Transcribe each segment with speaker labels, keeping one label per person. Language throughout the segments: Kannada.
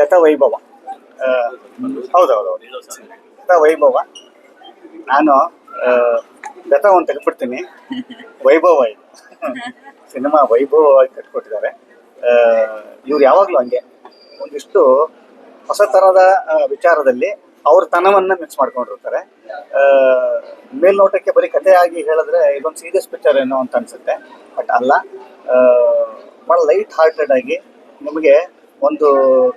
Speaker 1: ಗತ ವೈಭವ ಆ, ಹೌದೌದು. ಗತ ವೈಭವ ನಾನು ಗತ ಒಂದು ತೆಗೆದ್ಬಿಡ್ತೀನಿ. ವೈಭವ ಇದು. ಸಿನಿಮಾ ವೈಭವವಾಗಿ ಕಟ್ಕೊಟ್ಟಿದ್ದಾರೆ. ಇವ್ರು ಯಾವಾಗಲೂ ಹಂಗೆ. ಒಂದಿಷ್ಟು ಹೊಸ ಥರದ ವಿಚಾರದಲ್ಲಿ ಅವ್ರ ತನವನ್ನು ಮಿಕ್ಸ್ ಮಾಡ್ಕೊಂಡಿರ್ತಾರೆ. ಮೇಲ್ನೋಟಕ್ಕೆ ಬರೀ ಕಥೆಯಾಗಿ ಹೇಳಿದ್ರೆ ಇದೊಂದು ಸೀರಿಯಸ್ ಪಿಕ್ಚರ್ ಏನೋ ಅಂತ ಅನ್ಸುತ್ತೆ. ಬಟ್ ಅಲ್ಲ ಭಾಳ ಲೈಟ್ ಹಾರ್ಟೆಡ್ ಆಗಿ ನಿಮಗೆ ಒಂದು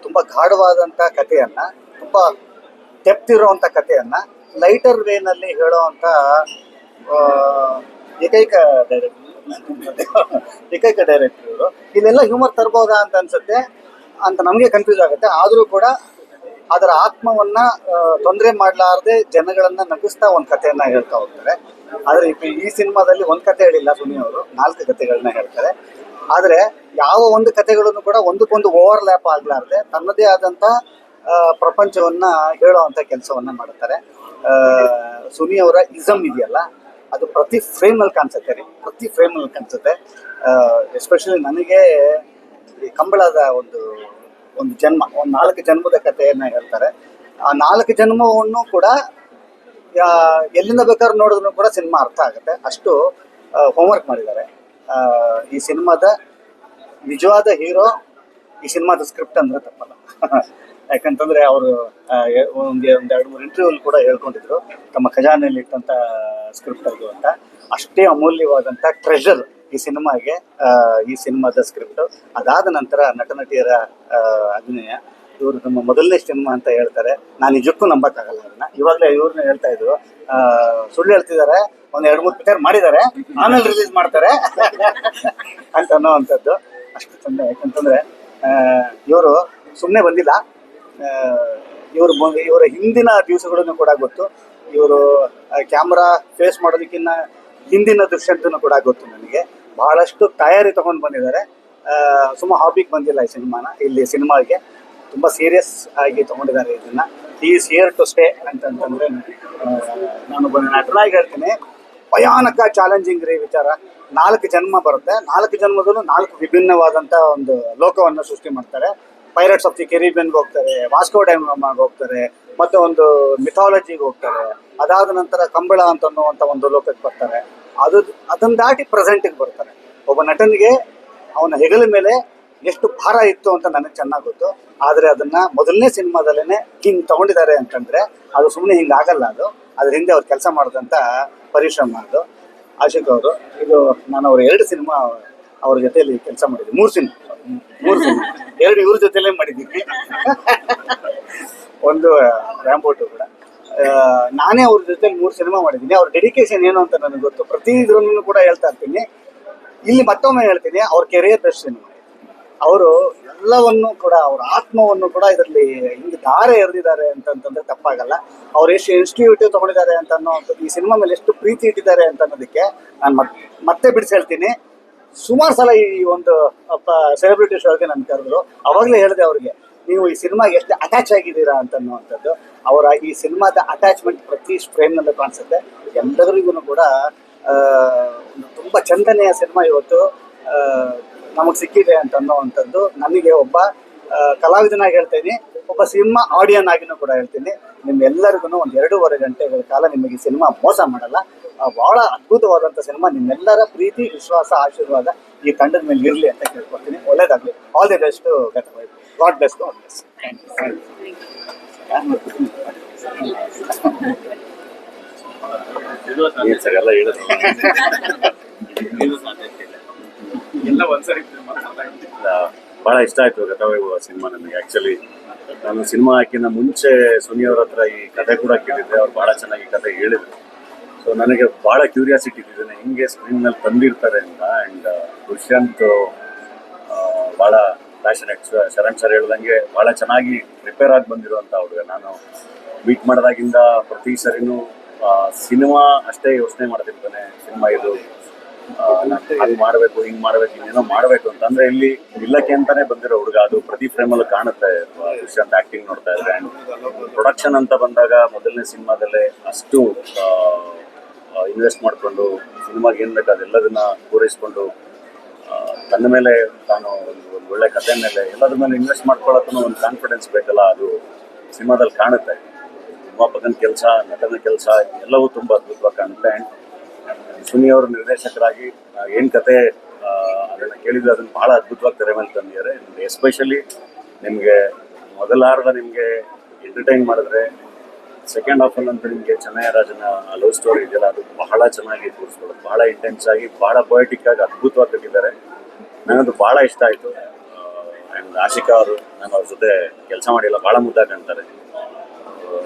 Speaker 1: ತುಂಬ ಗಾಢವಾದಂಥ ಕಥೆಯನ್ನ, ತುಂಬ ತೆಪ್ತಿರುವಂಥ ಕಥೆಯನ್ನ ಲೈಟರ್ ವೇನಲ್ಲಿ ಹೇಳೋವಂಥ ಏಕೈಕ ಡೈರೆಕ್ಟರ್ ಏಕೈಕ ಡೈರೆಕ್ಟರ್ ಇವರು. ಇಲ್ಲೆಲ್ಲ ಹ್ಯೂಮರ್ ತರ್ಬೋದಾ ಅಂತ ಅನ್ಸುತ್ತೆ, ಅಂತ ನಮಗೆ ಕನ್ಫ್ಯೂಸ್ ಆಗುತ್ತೆ. ಆದರೂ ಕೂಡ ಅದರ ಆತ್ಮವನ್ನ ತೊಂದರೆ ಮಾಡಲಾರದೆ ಜನಗಳನ್ನ ನಗಿಸ್ತಾ ಒಂದು ಕಥೆಯನ್ನ ಹೇಳ್ತಾ ಹೋಗ್ತಾರೆ. ಆದ್ರೆ ಈ ಸಿನಿಮಾದಲ್ಲಿ ಒಂದು ಕತೆ ಹೇಳಿಲ್ಲ ಸುನಿ ಅವರು ನಾಲ್ಕು ಕಥೆಗಳನ್ನ ಹೇಳ್ತಾರೆ. ಆದ್ರೆ ಯಾವ ಒಂದು ಕಥೆಗಳನ್ನು ಕೂಡ ಒಂದಕ್ಕೊಂದು ಓವರ್ ಲ್ಯಾಪ್ ಆಗ್ಲಾರ್ದೆ ತನ್ನದೇ ಆದಂತ ಪ್ರಪಂಚವನ್ನು ಹೇಳೋವಂಥ ಕೆಲಸವನ್ನು ಆ, ಸುನಿ ಅವರ ಇಸಮ್ ಇದೆಯಲ್ಲ ಅದು ಪ್ರತಿ ಫ್ರೇಮ್ ಅಲ್ಲಿ ಕಾಣಿಸುತ್ತೆ ರೀ ಪ್ರತಿ ಫ್ರೇಮ್ ಅಲ್ಲಿ ಕಾಣಿಸುತ್ತೆ. ಎಸ್ಪೆಷಲಿ ನನಗೆ ಕಂಬಳದ ಒಂದು ಒಂದು ಜನ್ಮ ಒಂದು ನಾಲ್ಕು ಜನ್ಮದ ಕಥೆಯನ್ನು ಹೇಳ್ತಾರೆ. ಆ ನಾಲ್ಕು ಜನ್ಮವನ್ನು ಕೂಡ ಎಲ್ಲಿಂದ ಬೇಕಾದ್ರೂ ನೋಡಿದ್ರು ಕೂಡ ಸಿನಿಮಾ ಅರ್ಥ ಆಗುತ್ತೆ. ಅಷ್ಟು ಹೋಮ್ವರ್ಕ್ ಮಾಡಿದ್ದಾರೆ. ಈ ಸಿನಿಮಾದ ನಿಜವಾದ ಹೀರೋ ಈ ಸಿನಿಮಾದ ಸ್ಕ್ರಿಪ್ಟ್ ಅಂದ್ರೆ ತಪ್ಪಲ್ಲ. ಯಾಕಂತಂದ್ರೆ ಅವರು ಒಂದು ಒಂದು ಎರಡು ಮೂರು ಇಂಟರ್ವ್ಯೂಲ್ ಕೂಡ ಹೇಳ್ಕೊಂಡಿದ್ರು, ತಮ್ಮ ಖಜಾನೆಯಲ್ಲಿ ಇಟ್ಟಂತ ಸ್ಕ್ರಿಪ್ಟ್ ಅದು ಅಂತ. ಅಷ್ಟೇ ಅಮೂಲ್ಯವಾದಂತ ಟ್ರೆಷರ್ ಈ ಸಿನಿಮಾಗೆ ಈ ಸಿನಿಮಾದ ಸ್ಕ್ರಿಪ್ಟ್. ಅದಾದ ನಂತರ ನಟ ನಟಿಯರ ಅಭಿನಯ. ಇವರು ನಮ್ಮ ಮೊದಲನೇ ಸಿನಿಮಾ ಅಂತ ಹೇಳ್ತಾರೆ. ನಾನು ನಿಜಕ್ಕೂ ನಂಬಕ್ಕಾಗಲ್ಲ ಅದನ್ನ ಇವಾಗಲೇ ಇವ್ರನ್ನ ಹೇಳ್ತಾ ಇದ್ರು. ಸುಳ್ಳು ಹೇಳ್ತಿದ್ದಾರೆ. ಒಂದ್ ಎರಡು ಮೂರು ಪಿಕ್ಚರ್ ಮಾಡಿದ್ದಾರೆ, ಆಮೇಲೆ ರಿಲೀಸ್ ಮಾಡ್ತಾರೆ. ಅಂತ ಅನ್ನೋವಂಥದ್ದು ಅಷ್ಟು ಚಂದ, ಯಾಕಂತಂದ್ರೆ ಇವರು ಸುಮ್ಮನೆ ಬಂದಿಲ್ಲ. ಇವರು ಇವರ ಹಿಂದಿನ ದಿವಸಗಳನ್ನು ಕೂಡ ಗೊತ್ತು. ಇವರು ಕ್ಯಾಮ್ರಾ ಫೇಸ್ ಮಾಡೋದಕ್ಕಿಂತ ಹಿಂದಿನ ದೃಶ್ಯಂತನೂ ಕೂಡ ಗೊತ್ತು ನನಗೆ. ಬಹಳಷ್ಟು ತಯಾರಿ ತಗೊಂಡು ಬಂದಿದ್ದಾರೆ. ಸುಮ್ಮ ಹಾಬಿಗೆ ಬಂದಿಲ್ಲ ಈ ಸಿನಿಮಾನ, ಇಲ್ಲಿ ಸಿನಿಮಾಗೆ. ತುಂಬ ಸೀರಿಯಸ್ ಆಗಿ ತಗೊಂಡಿದ್ದಾರೆ ಇದನ್ನ. ಈ ಸಿಯರ್ ಟು ಸ್ಟೇ ಅಂತಂತಂದ್ರೆ ನಾನು ನಟನಾಗಿ ಹೇಳ್ತೀನಿ. ಭಯಾನಕ ಚಾಲೆಂಜಿಂಗ್ ರೀ ವಿಚಾರ. ನಾಲ್ಕು ಜನ್ಮ ಬರುತ್ತೆ. ನಾಲ್ಕು ಜನ್ಮದಲ್ಲೂ ನಾಲ್ಕು ವಿಭಿನ್ನವಾದಂಥ ಒಂದು ಲೋಕವನ್ನು ಸೃಷ್ಟಿ ಮಾಡ್ತಾರೆ. ಪೈರಟ್ಸ್ ಆಫ್ ದಿ ಕೆರಿಬಿಯನ್ಗೆ ಹೋಗ್ತಾರೆ ವಾಸ್ಕೋ ಡ್ಯಾಮ್ಗೆ ಹೋಗ್ತಾರೆ, ಮತ್ತೆ ಒಂದು ಮಿಥಾಲಜಿಗೆ ಹೋಗ್ತಾರೆ. ಅದಾದ ನಂತರ ಕಂಬಳ ಅಂತ ಅನ್ನುವಂಥ ಒಂದು ಲೋಕಕ್ಕೆ ಬರ್ತಾರೆ. ಅದು, ಅದನ್ನ ದಾಟಿ ಪ್ರೆಸೆಂಟಿಗೆ ಬರ್ತಾರೆ. ಒಬ್ಬ ನಟನಿಗೆ ಅವನ ಹೆಗಲ ಮೇಲೆ ಎಷ್ಟು ಭಾರ ಇತ್ತು ಅಂತ ನನಗೆ ಚೆನ್ನಾಗಿ ಗೊತ್ತು. ಆದರೆ ಅದನ್ನ ಮೊದಲನೇ ಸಿನಿಮಾದಲ್ಲೇ ಹಿಂಗ್ ತಗೊಂಡಿದ್ದಾರೆ ಅಂತಂದ್ರೆ ಅದು ಸುಮ್ಮನೆ ಹಿಂಗೆ ಆಗಲ್ಲ ಅದು. ಅದ್ರ ಹಿಂದೆ ಅವ್ರು ಕೆಲಸ ಮಾಡಿದಂಥ ಪರಿಶ್ರಮ ಅದು ಆಶಿಕ್ ಅವರು, ಇದು ನಾನು ಅವ್ರ ಎರಡು ಸಿನಿಮಾ ಅವ್ರ ಜೊತೆಯಲ್ಲಿ ಕೆಲಸ ಮಾಡಿದ್ವಿ ಮೂರು ಸಿನಿಮಾ. ಮೂರು ಸಿನಿಮಾ. ಎರಡು ಇವ್ರ ಜೊತೆಲೇ ಮಾಡಿದ್ದೀವಿ ಒಂದು ರ್ಯಾಂಬೋಟು ಕೂಡ. ನಾನೇ ಅವ್ರ ಜೊತೆ ಮೂರು ಸಿನಿಮಾ ಮಾಡಿದ್ದೀನಿ. ಅವ್ರ ಡೆಡಿಕೇಶನ್ ಏನು ಅಂತ ನನಗೆ ಗೊತ್ತು. ಪ್ರತಿ ಇದ್ರೂ ಕೂಡ ಹೇಳ್ತಾ ಇರ್ತೀನಿ. ಇಲ್ಲಿ ಮತ್ತೊಮ್ಮೆ ಹೇಳ್ತೀನಿ, ಅವ್ರ ಕೆರಿಯರ್ ಬೆಸ್ಟ್ ಸಿನಿಮಾ. ಅವರು ಎಲ್ಲವನ್ನು ಕೂಡ, ಅವ್ರ ಆತ್ಮವನ್ನು ಕೂಡ ಇದರಲ್ಲಿ ಹಿಂಗೆ ಧಾರೆ ಎರೆದಿದ್ದಾರೆ ಅಂತಂತಂದ್ರೆ ತಪ್ಪಾಗಲ್ಲ. ಅವ್ರು ಎಷ್ಟು ಇನ್ಸ್ಟಿಟ್ಯೂಟಿವ್ ತಗೊಂಡಿದ್ದಾರೆ ಅಂತ ಅನ್ನೋದು ಈ ಸಿನಿಮಾ ಮೇಲೆ ಎಷ್ಟು ಪ್ರೀತಿ ಇಟ್ಟಿದ್ದಾರೆ ಅಂತ ಅನ್ನೋದಕ್ಕೆ ನಾನು ಮತ್, ಮತ್ತೆ ಬಿಡಿಸಿ ಹೇಳ್ತೀನಿ. ಸುಮಾರು ಸಲ ಈ ಒಂದು ಸೆಲೆಬ್ರಿಟಿ ಶೋಗೆ ನಾನು ಕರೆದ್ರು. ಅವಾಗಲೇ ಹೇಳಿದೆ ಅವ್ರಿಗೆ, ನೀವು ಈ ಸಿನಿಮಾಗೆ ಎಷ್ಟು ಅಟ್ಯಾಚ್ ಆಗಿದ್ದೀರಾ ಅಂತ ಅನ್ನುವಂಥದ್ದು ಅವರ ಈ ಸಿನಿಮಾದ ಅಟ್ಯಾಚ್ಮೆಂಟ್ ಪ್ರತಿ ಫ್ರೇಮ್ನಲ್ಲೂ ಕಾಣಿಸುತ್ತೆ. ಎಲ್ಲರಿಗೂ ಕೂಡ ತುಂಬ ಚಂದನೆಯ ಸಿನಿಮಾ ಇವತ್ತು. ನಮಗೆ ಸಿಕ್ಕಿದೆ ಅಂತ ಅನ್ನೋವಂಥದ್ದು ನನಗೆ ಒಬ್ಬ ಕಲಾವಿದನಾಗಿ ಹೇಳ್ತೀನಿ ಒಬ್ಬ ಸಿನಿಮಾ ಆಡಿಯನ್ ಆಗಿನೂ ಕೂಡ ಹೇಳ್ತೀನಿ. ನಿಮ್ಮೆಲ್ಲರಿಗೂ ಒಂದು ಎರಡೂವರೆ ಗಂಟೆಗಳ ಕಾಲ ನಿಮಗೆ ಸಿನಿಮಾ ಮೋಸ ಮಾಡಲ್ಲ. ಬಹಳ ಅದ್ಭುತವಾದಂಥ ಸಿನಿಮಾ ನಿಮ್ಮೆಲ್ಲರ ಪ್ರೀತಿ ವಿಶ್ವಾಸ ಆಶೀರ್ವಾದ ಈ ತಂಡದ ಮೇಲೆ ಇರಲಿ ಅಂತ ಕೇಳ್ಕೊಡ್ತೀನಿ. ಒಳ್ಳೇದಾಗಲಿ. All the best god best god best
Speaker 2: ಎಲ್ಲ ಹೇಳಿದ್ರು
Speaker 3: ಎಲ್ಲ
Speaker 2: ಬಹಳ ಇಷ್ಟ ಆಯ್ತು ಗತವೈಭವ ಸಿನಿಮಾ ನನಗೆ. ಆಕ್ಚುಲಿ ನಾನು ಸಿನಿಮಾ ಹಾಕಿನ ಮುಂಚೆ ಸುನಿ ಅವ್ರ ಹತ್ರ ಈ ಕತೆ ಕೂಡ ಕೇಳಿದ್ದೆ. ಅವ್ರು ಬಹಳ ಚೆನ್ನಾಗಿ ಕತೆ ಹೇಳಿದ್ರು. ಸೊ ನನಗೆ ಬಹಳ ಕ್ಯೂರಿಯಾಸಿಟಿ ಇದನ್ನ ಹಿಂಗೆ ಸ್ಕ್ರೀನ್ ಮೇಲೆ ತಂದಿರ್ತಾರೆ ಅಂತ. ಅಂಡ್ ದುಷ್ಯಂತ್ ಭಾಳ ಬಹಳ ಪ್ಯಾಷನೆಟ್ ಶರಣ್ ಸರ್ ಹೇಳ್ದಂಗೆ ಬಹಳ ಚೆನ್ನಾಗಿ ಪ್ರಿಪೇರ್ ಆಗಿ ಬಂದಿರುವಂತ ಹುಡುಗ. ನಾನು ಮೀಟ್ ಮಾಡಿದಾಗಿಂದ ಪ್ರತಿ ಸರಿನೂ ಸಿನಿಮಾ ಅಷ್ಟೇ ಯೋಚನೆ ಮಾಡ್ತಿರ್ತಾನೆ. ಸಿನಿಮಾ ಇದು ಮಾಡ್ಬೇಕು, ಹಿಂಗ್ ಮಾಡ್ಬೇಕು ಇನ್ನೇನೋ ಮಾಡ್ಬೇಕು ಅಂತ. ಅಂದ್ರೆ ಇಲ್ಲಿ ಇಲ್ಲಕ್ಕೆ ಅಂತಾನೆ ಬಂದಿರೋ ಹುಡುಗ ಅದು ಪ್ರತಿ ಫ್ರೇಮ್ ಅಲ್ಲಿ ಕಾಣುತ್ತೆ ದುಷ್ಯಂತ್ ಆಕ್ಟಿಂಗ್ ನೋಡ್ತಾ ಇದ್ರೆ. ಪ್ರೊಡಕ್ಷನ್ ಅಂತ ಬಂದಾಗ ಮೊದಲನೇ ಸಿನಿಮಾದಲ್ಲೇ ಅಷ್ಟು ಇನ್ವೆಸ್ಟ್ ಮಾಡಿಕೊಂಡು ಸಿನಿಮಾಗೆ ಏನ್ ಬೇಕು ಅದೆಲ್ಲದನ್ನ ಪೂರೈಸ್ಕೊಂಡು ತನ್ನ ಮೇಲೆ ತಾನು ಒಂದು ಒಂದು ಒಳ್ಳೆ ಕಥೆ ಮೇಲೆ ಎಲ್ಲದ್ರ ಮೇಲೆ ಇನ್ವೆಸ್ಟ್ ಮಾಡ್ಕೊಳ್ಳೋಕ್ಕೂ ಒಂದು ಕಾನ್ಫಿಡೆನ್ಸ್ ಬೇಕಲ್ಲ, ಅದು ಸಿನಿಮಾದಲ್ಲಿ ಕಾಣುತ್ತೆ. ನಿರ್ಮಾಪಕನ ಕೆಲಸ, ನಟನ ಕೆಲಸ, ಎಲ್ಲವೂ ತುಂಬ ಅದ್ಭುತವಾಗಿ ಕಾಣುತ್ತೆ. ಆ್ಯಂಡ್ ಸುನಿ ಅವರು ನಿರ್ದೇಶಕರಾಗಿ ಏನು ಕತೆ ಅದನ್ನು ಅದನ್ನ ಕೇಳಿದ್ರೆ ಭಾಳ ಬಹಳ ಅದ್ಭುತವಾಗಿ ತೆರೆ ಮೇಲೆ ತಂದಿದ್ದಾರೆ ಎಸ್ಪೆಷಲಿ ನಿಮಗೆ ಮೊದಲಾರ್ಧ ನಿಮಗೆ ಎಂಟರ್ಟೈನ್ ಮಾಡಿದ್ರೆ ಸೆಕೆಂಡ್ ಹಾಫಲ್ಲಿ ಅಂತ ನಿಮಗೆ ಚೆನ್ನಯ್ಯರಾಜನ ಲವ್ ಸ್ಟೋರಿ ಇದೆಯಲ್ಲ, ಅದು ಬಹಳ ಚೆನ್ನಾಗಿ ತೋರಿಸ್ಕೊಳ್ಳೋದು ಬಹಳ ಇಂಟೆನ್ಸ್ ಆಗಿ, ಬಹಳ ಪೊಯೆಟಿಕ್ ಆಗಿ ಅದ್ಭುತವಾಗಿ ತೆಗಿದ್ದಾರೆ ನನಗದು ಬಹಳ ಇಷ್ಟ ಆಯಿತು. ಆ್ಯಂಡ್ ಆಶಿಕಾ ಅವರು ನಾನು ಅವ್ರ ಜೊತೆ ಕೆಲಸ ಮಾಡಿಲ್ಲ ಭಾಳ ಮುದ್ದಾಗಿ ಕಾಣ್ತಾರೆ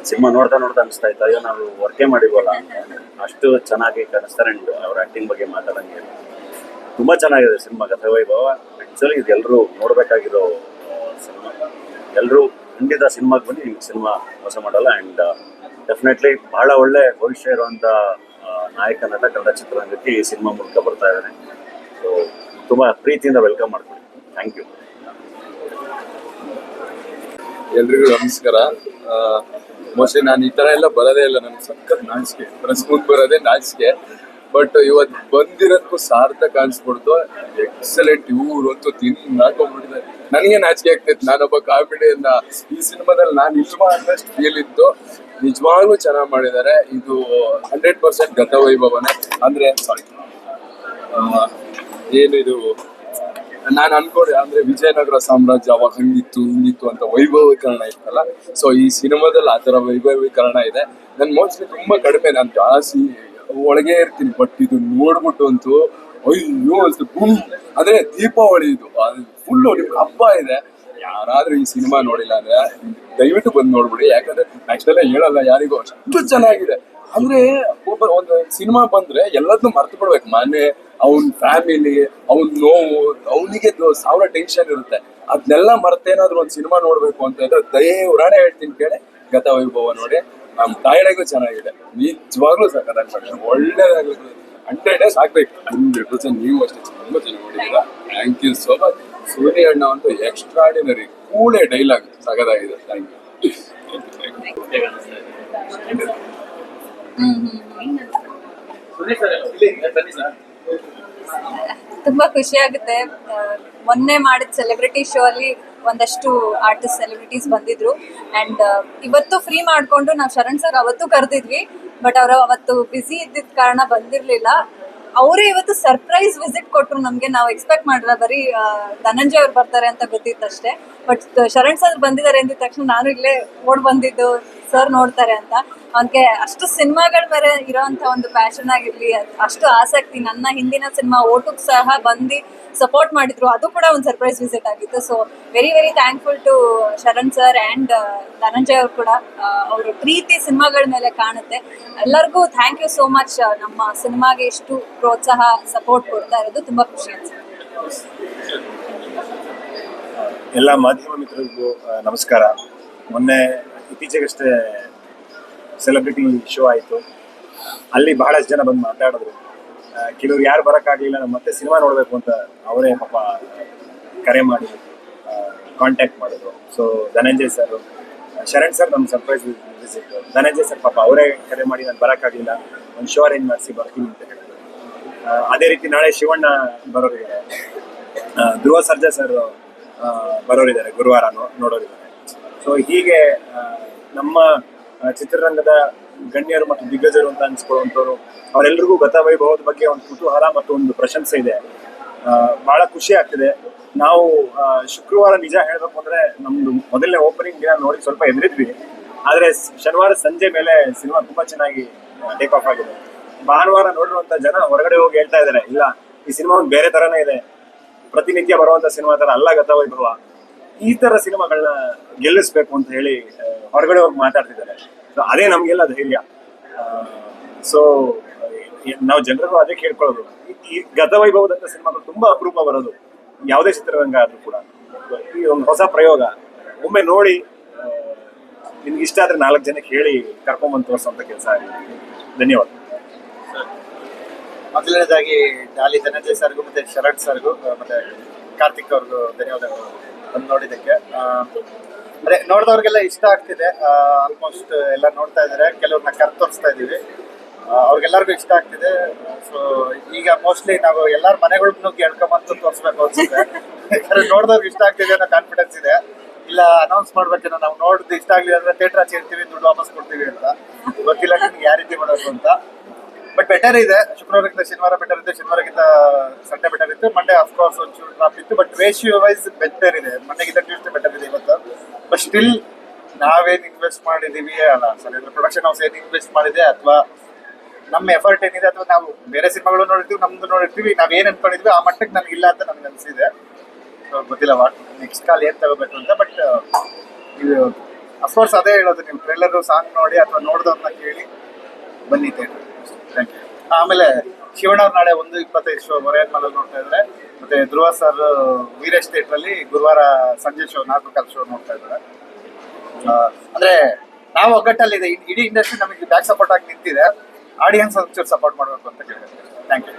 Speaker 2: ಸಿನಿಮಾ ನೋಡ್ತಾ ನೋಡ್ತಾ ಅನಿಸ್ತಾ ಇತ್ತು. ಅಯ್ಯೋ, ನಾವು ವರ್ಕೇ ಮಾಡಿಲ್ವಲ್ಲ? ಅಷ್ಟು ಚೆನ್ನಾಗಿ ಕಾಣಿಸ್ತಾರೆ ಆ್ಯಂಡ್ ಅವ್ರ ಆ್ಯಕ್ಟಿಂಗ್ ಬಗ್ಗೆ ಮಾತಾಡಂಗೆ. ತುಂಬ ಚೆನ್ನಾಗಿದೆ ಸಿನಿಮಾ, ಕಥೆ ವೈಭವ. ಆ್ಯಕ್ಚುಲಿ ಇದು ಎಲ್ಲರೂ ನೋಡಬೇಕಾಗಿರೋ ಸಿನಿಮಾ. ಎಲ್ಲರೂ ಖಂಡಿತ ಸಿನಿಮಾಗೆ ಬನ್ನಿ, ನಿಮ್ಗೆ ಸಿನಿಮಾ ಮೋಸ ಮಾಡಲ್ಲ. ಆ್ಯಂಡ್ ಡೆಫಿನೆಟ್ಲಿ ಭಾಳ ಒಳ್ಳೆ ಭವಿಷ್ಯ ಇರುವಂಥ ನಾಯಕ, ನಟ ಕನ್ನಡ ಚಿತ್ರರಂಗಕ್ಕೆ ಈ ಸಿನಿಮಾ ಮೂಲಕ ಬರ್ತಾ ಇದ್ದಾರೆ. ಸೊ ತುಂಬ ಪ್ರೀತಿಯಿಂದ ವೆಲ್ಕಮ್ ಮಾಡ್ತೀನಿ ಥ್ಯಾಂಕ್ ಯು
Speaker 4: ಎಲ್ರಿಗೂ ನಮಸ್ಕಾರ. ಮೋಸ್ಟ್ಲಿ ನಾನು ಈ ತರ ಎಲ್ಲ ಬರೋದೇ ಇಲ್ಲ. ನನಗೆ ಸಖತ್ ನಾಚಿಕೆ ಫ್ರೆಂಡ್ಸ್ ಮುಂದೆ ಬರೋದೇ ನಾಚಿಕೆ ಬಟ್ ಇವತ್ತು ಬಂದಿರೋದಕ್ಕೂ ಸಾರ್ಥಕ ಅನ್ಸ್ಬಿಡ್ತು. ಎಕ್ಸಲೆಂಟ್ ಇವ್ರು ಅಂತೂ ತಿನ್ ಹಾಕೊಂಡ್ಬಿಟ್ಟಿದ್ದಾರೆ. ನನಗೆ ನಾಚಿಕೆ ಆಗ್ತೈತೆ ನಾನೊಬ್ಬ ಕಾಮಿಡಿಯನ್ನ ಈ ಸಿನಿಮಾದಲ್ಲಿ ನಾನು ನಿಜವಾ ಅನ್ನಷ್ಟು ಫೀಲ್ ಇತ್ತು. ನಿಜವಾಗ್ಲೂ ಚೆನ್ನಾಗಿ ಮಾಡಿದ್ದಾರೆ. ಇದು ಹಂಡ್ರೆಡ್ ಪರ್ಸೆಂಟ್ ಗತವೈಭವನೇ. ಅಂದ್ರೆ ಸಾರಿ ಏನಿದು ನಾನು ಅನ್ಕೊಂಡೆ, ಅಂದ್ರೆ ವಿಜಯನಗರ ಸಾಮ್ರಾಜ್ಯ ಅವಾಗ ಹಂಗಿತ್ತು, ಹಿಂಗಿತ್ತು ಅಂತ ವೈಭವೀಕರಣ ಇತ್ತಲ್ಲ. ಸೊ ಈ ಸಿನಿಮಾದಲ್ಲಿ ಆ ತರ ವೈಭವೀಕರಣ ಇದೆ. ನನ್ ಮೋಸ್ಟ್ಲಿ ತುಂಬಾ ಕಡಿಮೆ, ನಾನು ಜಾಸ್ತಿ ಒಳಗೆ ಇರ್ತೀನಿ ಬಟ್ ಇದು ನೋಡ್ಬಿಟ್ಟು ಅಂತೂ ಅಯ್ಯೋ ಅಂತ ಬುಮ್ ಅಂದ್ರೆ ದೀಪಾವಳಿ ಇದು ಫುಲ್ಲು ನಿಮ್ಗೆ ಹಬ್ಬ ಇದೆ. ಯಾರಾದ್ರೂ ಈ ಸಿನಿಮಾ ನೋಡಿಲ್ಲ ಅಂದ್ರೆ ದಯವಿಟ್ಟು ಬಂದು ನೋಡ್ಬಿಡಿ. ಯಾಕಂದ್ರೆ ನೆಕ್ಸ್ಟ್ ಎಲ್ಲ ಹೇಳಲ್ಲ ಯಾರಿಗೂ, ಅಷ್ಟು ಚೆನ್ನಾಗಿದೆ. ಅಂದ್ರೆ ಒಬ್ಬ ಒಂದು ಸಿನಿಮಾ ಬಂದ್ರೆ ಎಲ್ಲದನ್ನು ಮರ್ತು ಬಿಡ್ಬೇಕು. ಮನೆ ಅವನ್ ಫ್ಯಾಮಿಲಿ ಅವನ್ ನೋವು ಅವನಿಗೆ ಸಾವಿರ ಟೆನ್ಷನ್ ಇರುತ್ತೆ. ಅದನ್ನೆಲ್ಲ ಮರ್ತೇನಾದ್ರೂ ಒಂದು ಸಿನಿಮಾ ನೋಡ್ಬೇಕು ಅಂತ ಹೇಳಿದ್ರೆ ದಯೆ ಹೇಳ್ತೀನಿ ಕೇಳಿ. ಗತ ವೈಭವ ನೋಡಿ. ನಮ್ ತಾಯಿಗೂ ಚೆನ್ನಾಗಿದೆ. ನಿಜವಾಗ್ಲೂ ಸಕ್ಕತ್ತಾಗಿ ಒಳ್ಳೇದಾಗ್ಲಿ ಹಂಡ್ರೆಡ್ ಡೇಸ್ ಆಗ್ಬೇಕು. ಹಂಡ್ರೆಡ್ ಪರ್ಸೆಂಟ್ ನೀವು ಅಷ್ಟೇ ತುಂಬಾ ಚೆನ್ನಾಗಿ ನೋಡಿದ್ದೀರಾ. Thank you so much Surya ಅಣ್ಣ ಅಂತೂ ಎಕ್ಸ್ಟ್ರಾಡಿನರಿ ಕೂಳೆ ಡೈಲಾಗ್ ಸಗದಾಗಿದೆ ಥ್ಯಾಂಕ್ ಯು
Speaker 3: ಬನ್ನಿ ಸರ್
Speaker 5: ತುಂಬಾ ಖುಷಿ ಆಗುತ್ತೆ. ಮೊನ್ನೆ ಮಾಡಿದ ಸೆಲೆಬ್ರಿಟಿ ಶೋ ಅಲ್ಲಿ ಒಂದಷ್ಟು ಆರ್ಟಿಸ್ಟ್ ಸೆಲೆಬ್ರಿಟೀಸ್ ಬಂದಿದ್ರು. ಅಂಡ್ ಇವತ್ತು ಫ್ರೀ ಮಾಡಿಕೊಂಡು ನಾವು ಶರಣ್ ಸರ್ ಅವತ್ತು ಕರೆದಿದ್ವಿ ಬಟ್ ಅವರು ಅವತ್ತು ಬ್ಯುಸಿ ಇದ್ದಿದ್ದ ಕಾರಣ ಬಂದಿರ್ಲಿಲ್ಲ. ಅವರೇ ಇವತ್ತು ಸರ್ಪ್ರೈಸ್ ವಿಸಿಟ್ ಕೊಟ್ರು ನಮಗೆ. ನಾವು ಎಕ್ಸ್ಪೆಕ್ಟ್ ಮಾಡಿಲ್ಲ, ಬರೀ ಧನಂಜಯ್ ಅವ್ರು ಬರ್ತಾರೆ ಅಂತ ಗೊತ್ತಿತ್ತಷ್ಟೇ. ಬಟ್ ಶರಣ್ ಸರ್ ಬಂದಿದ್ದಾರೆ ಅಂದಿದ ತಕ್ಷಣ ನಾನು ಇಲ್ಲೇ ಓಡ್ ಬಂದಿದ್ದು ಸರ್ ನೋಡ್ತಾರೆ ಅಂತ. ಅವನಿಗೆ ಅಷ್ಟು ಸಿನಿಮಾಗಳ ಮೇಲೆ ಇರೋಂಥ ಒಂದು ಪ್ಯಾಷನ್ ಆಗಿರ್ಲಿ ಅಷ್ಟು ಆಸಕ್ತಿ. ನನ್ನ ಹಿಂದಿನ ಸಿನಿಮಾ ಓಟುಕ್ ಸಹ ಬಂದು ಸಪೋರ್ಟ್ ಮಾಡಿದ್ರು. ಅದು ಕೂಡ ಒಂದು ಸರ್ಪ್ರೈಸ್ ವಿಸಿಟ್ ಆಗಿತ್ತು. So very very thankful to Sharan sir and Dhananjay ಅವ್ರು ಕೂಡ. ಅವರು ಪ್ರೀತಿ ಸಿನಿಮಾಗಳ ಮೇಲೆ ಕಾಣುತ್ತೆ. ಎಲ್ಲರಿಗೂ ಥ್ಯಾಂಕ್ ಯು ಸೋ ಮಚ್ ನಮ್ಮ ಸಿನಿಮಾಗೆ ಎಷ್ಟು ಪ್ರೋತ್ಸಾಹ ಸಪೋರ್ಟ್ ಕೊಡ್ತಾ ಇರೋದು. ತುಂಬ ಖುಷಿ ಅನ್ಸುತ್ತೆ.
Speaker 6: ಎಲ್ಲ ಮಾಧ್ಯಮ ಮಿತ್ರರಿಗೂ ನಮಸ್ಕಾರ. ಮೊನ್ನೆ ಇತ್ತೀಚೆಗಷ್ಟೇ ಸೆಲೆಬ್ರಿಟಿ ಶೋ ಆಯಿತು. ಅಲ್ಲಿ ಬಹಳಷ್ಟು ಜನ ಬಂದು ಮಾತಾಡಿದ್ರು. ಕೆಲವ್ರು ಯಾರು ಬರೋಕ್ಕಾಗಲಿಲ್ಲ ನಮ್ಮ ಮತ್ತೆ ಸಿನಿಮಾ ನೋಡಬೇಕು ಅಂತ ಅವರೇ ಪಾಪ ಕರೆ ಮಾಡಿ ಕಾಂಟ್ಯಾಕ್ಟ್ ಮಾಡಿದ್ರು. So Dhananjay sir Sharan sir ನಮ್ಮ ಸರ್ಪ್ರೈಸ್ ವಿಸಿಟ್ ಧನಂಜಯ್ ಸರ್ ಪಾಪ ಅವರೇ ಕರೆ ಮಾಡಿ, ನಾನು ಬರೋಕ್ಕಾಗಲಿಲ್ಲ. ಒಂದು ಶೋ ಅರೇಂಜ್ ಮಾಡಿಸಿ ಬರ್ತೀನಿ ಅಂತ ಹೇಳಿದ್ರು. ಅದೇ ರೀತಿ ನಾಳೆ ಶಿವಣ್ಣ ಬರೋರಿಗೆ ಧ್ರುವ ಸರ್ಜಾ ಸರ್ ಬರೋರಿದ್ದಾರೆ, ಗುರುವಾರ ನೋಡೋರಿದ್ದಾರೆ. ಸೊ ಹೀಗೆ ನಮ್ಮ ಚಿತ್ರರಂಗದ ಗಣ್ಯರು ಮತ್ತು ದಿಗ್ಗಜರು ಅಂತ ಅನ್ಸ್ಕೊಳ್ಳುವಂಥವ್ರು ಅವರೆಲ್ಲರಿಗೂ ಗತ ವೈಭವದ ಬಗ್ಗೆ ಒಂದು ಕುತೂಹಲ ಮತ್ತು ಒಂದು ಪ್ರಶಂಸೆ ಇದೆ. ಬಹಳ ಖುಷಿ ಆಗ್ತಿದೆ. ನಾವು ಶುಕ್ರವಾರ ನಿಜ ಹೇಳಬೇಕು ಅಂದ್ರೆ ನಮ್ದು ಮೊದಲನೇ ಓಪನಿಂಗ್ ದಿನ ನೋಡಿ ಸ್ವಲ್ಪ ಹೆದರಿದ್ವಿ. ಆದ್ರೆ ಶನಿವಾರ ಸಂಜೆ ಮೇಲೆ ಸಿನಿಮಾ ತುಂಬಾ ಚೆನ್ನಾಗಿ ಟೇಕ್ ಆಫ್ ಆಗಿದೆ. ಭಾನುವಾರ ನೋಡಿರುವಂತ ಜನ ಹೊರಗಡೆ ಹೋಗಿ ಹೇಳ್ತಾ ಇದ್ದಾರೆ, ಇಲ್ಲ, ಈ ಸಿನಿಮಾ ಒಂದು ಬೇರೆ ತರನೇ ಇದೆ. ಪ್ರತಿನಿತ್ಯ ಬರುವಂತ ಸಿನಿಮಾ ತರ ಅಲ್ಲ ಗತ ವೈಭವ. ಈ ತರ ಸಿನಿಮಾಗಳನ್ನ ಗೆಲ್ಲಿಸ್ಬೇಕು ಅಂತ ಹೇಳಿ ಹೊರಗಡೆ ಹೋಗಿ ಮಾತಾಡ್ತಿದ್ದಾರೆ. ಸೊ ಅದೇ ನಮ್ಗೆಲ್ಲ ಧೈರ್ಯ. ಸೊ ನಾವು ಜನರನ್ನು ಅದೇ ಕೇಳ್ಕೊಳ್ಳೋದು. ಈ- ಈ ಗತ ವೈಭವದಂತ ಸಿನಿಮಾಗಳು ತುಂಬಾ ಅಪರೂಪ ಬರೋದು. ಯಾವುದೇ ಚಿತ್ರರಂಗ ಆದ್ರೂ ಕೂಡ. ಈ ಒಂದು ಹೊಸ ಪ್ರಯೋಗ. ಒಮ್ಮೆ ನೋಡಿ ನಿಮ್ಗೆ ಇಷ್ಟ ಆದ್ರೆ ನಾಲ್ಕು ಜನಕ್ಕೆ ಹೇಳಿ ಕರ್ಕೊಂಬಂದು ತೋರಿಸುವಂತ ಕೆಲಸ ಆಗಿದೆ. ಧನ್ಯವಾದ.
Speaker 1: ಮೊದಲನೇದಾಗಿ ಡಾಲಿ ಧನಂಜಯ್ ಸರ್ಗೂ ಮತ್ತೆ ಶರಣ್ ಸರ್ಗೂ ಮತ್ತೆ ಕಾರ್ತಿಕ್ ಅವ್ರಿಗೂ ಧನ್ಯವಾದಗಳು ಬಂದು ನೋಡಿದ್ದಕ್ಕೆ. ಅದೇ ನೋಡಿದವ್ರಿಗೆಲ್ಲ ಇಷ್ಟ ಆಗ್ತಿದೆ. ಆಲ್ಮೋಸ್ಟ್ ಎಲ್ಲ ನೋಡ್ತಾ ಇದ್ದಾರೆ. ಕೆಲವ್ರನ್ನ ಕರ್ ತೋರಿಸ್ತಾ ಇದೀವಿ
Speaker 7: ಅವ್ರಿಗೆಲ್ಲರಿಗೂ ಇಷ್ಟ ಆಗ್ತಿದೆ. ಸೊ ಈಗ ಮೋಸ್ಟ್ಲಿ ನಾವು ಎಲ್ಲಾರ ಮನೆಗಳ್ನು ಕೇಳ್ಕೊಂಬಂತು ತೋರಿಸ್ಬೇಕು ಅನ್ಸುತ್ತೆ. ನೋಡಿದವ್ರಿಗೆ ಇಷ್ಟ ಆಗ್ತಿದೆ ಅನ್ನೋ ಕಾನ್ಫಿಡೆನ್ಸ್ ಇದೆ. ಇಲ್ಲ ಅನೌನ್ಸ್ ಮಾಡ್ಬೇಕೇನೋ, ನಾವು ನೋಡಿದ್ದು ಇಷ್ಟ ಆಗ್ಲಿಲ್ಲ ಅಂದ್ರೆ ಥಿಯೇಟರ್ ಹಚ್ಚಿರ್ತೀವಿ ದುಡ್ಡು ವಾಪಸ್ ಕೊಡ್ತೀವಿ ಅಂತ. ಗೊತ್ತಿಲ್ಲ, ನಿಮ್ಗೆ ಯಾವ ರೀತಿ ಮಾಡೋದು ಅಂತ. ಬಟ್ ಬೆಟರ್ ಇದೆ ಶುಕ್ರವಾರಕ್ಕಿಂತ ಶನಿವಾರ ಬೆಟರ್ ಇದೆ ಶನಿವಾರಕ್ಕಿಂತ ಸಂಡೆ ಬೆಟರ್ ಇತ್ತು. ಮಂಡೇ ಅಫ್ಕೋರ್ಸ್ ಒಂಚೂರು ಡ್ರಾಪ್ ಇತ್ತು. ಬಟ್ ರೇಷಿಯೋ ವೈಸ್ ಬೆಟರ್ ಇದೆ. ಮಂಡೆಗಿಂತ ಟ್ಯೂಸ್ಡೇ ಬೆಟರ್ ಇದೆ ಇವತ್ತು. ಬಟ್ ಸ್ಟಿಲ್ ನಾವೇನು ಇನ್ವೆಸ್ಟ್ ಮಾಡಿದೀವಿ ಅಲ್ಲ. ಸರಿ ಪ್ರೊಡಕ್ಷನ್ ಹೌಸ್ ಏನು ಇನ್ವೆಸ್ಟ್ ಮಾಡಿದೆ ಅಥವಾ ನಮ್ಮ ಎಫರ್ಟ್ ಏನಿದೆ ಅಥವಾ ನಾವು ಬೇರೆ ಸಿನಿಮಾಗಳು ನೋಡಿರ್ತೀವಿ, ನಮ್ದು ನೋಡಿರ್ತೀವಿ ನಾವು ಏನು ಅನ್ಕೊಂಡಿದ್ವಿ, ಆ ಮಟ್ಟಕ್ಕೆ ನನಗೆ ಇಲ್ಲ ಅಂತ ನನಗೆ ಅನಿಸಿದೆ. ಗೊತ್ತಿಲ್ಲ ವಾಟ್ ನೆಕ್ಸ್ಟ್ ಕಾಲ್ ಏನು ತಗೋಬೇಕು ಅಂತ. ಬಟ್ ಇದು ಅಫ್ಕೋರ್ಸ್ ಅದೇ ಹೇಳೋದು. ನೀವು ಟ್ರೈಲರು ಸಾಂಗ್ ನೋಡಿ ಅಥವಾ ನೋಡ್ದವ್ರನ್ನ ಕೇಳಿ ಬನ್ನಿ ಥಿಯೇಟರ್ ಆಮೇಲೆ ಶಿವಣ್ಣ ಅವ್ರು ನಾಳೆ ಒಂದು ಇಪ್ಪತ್ತೈದು ಶೋ ಮೊರೆಯನ್ ಮಲ್ಲ ನೋಡ್ತಾ ಇದ್ದಾರೆ. ಮತ್ತೆ ಧ್ರುವ ಸರ್ ವೀರೇಶ್ ಥಿಯೇಟರ್ ಅಲ್ಲಿ ಗುರುವಾರ ಸಂಜೆ ಶೋ ನಾಲ್ಕು ಕಾಲ ಶೋ ನೋಡ್ತಾ ಇದ್ದಾರೆ. ಅಂದ್ರೆ ನಾವು ಒಗ್ಗಟ್ಟಲ್ಲಿದೆ. ಇಡೀ- ಇಡೀ ಇಂಡಸ್ಟ್ರಿ ನಮಗೆ ಬ್ಯಾಕ್ ಸಪೋರ್ಟ್ ಆಗಿ ನಿಂತಿದೆ. ಆಡಿಯನ್ಸ್ ಒಂಚೂರು ಸಪೋರ್ಟ್ ಮಾಡಬೇಕು ಅಂತ ಕೇಳಿದ್ರೆ ಥ್ಯಾಂಕ್ ಯು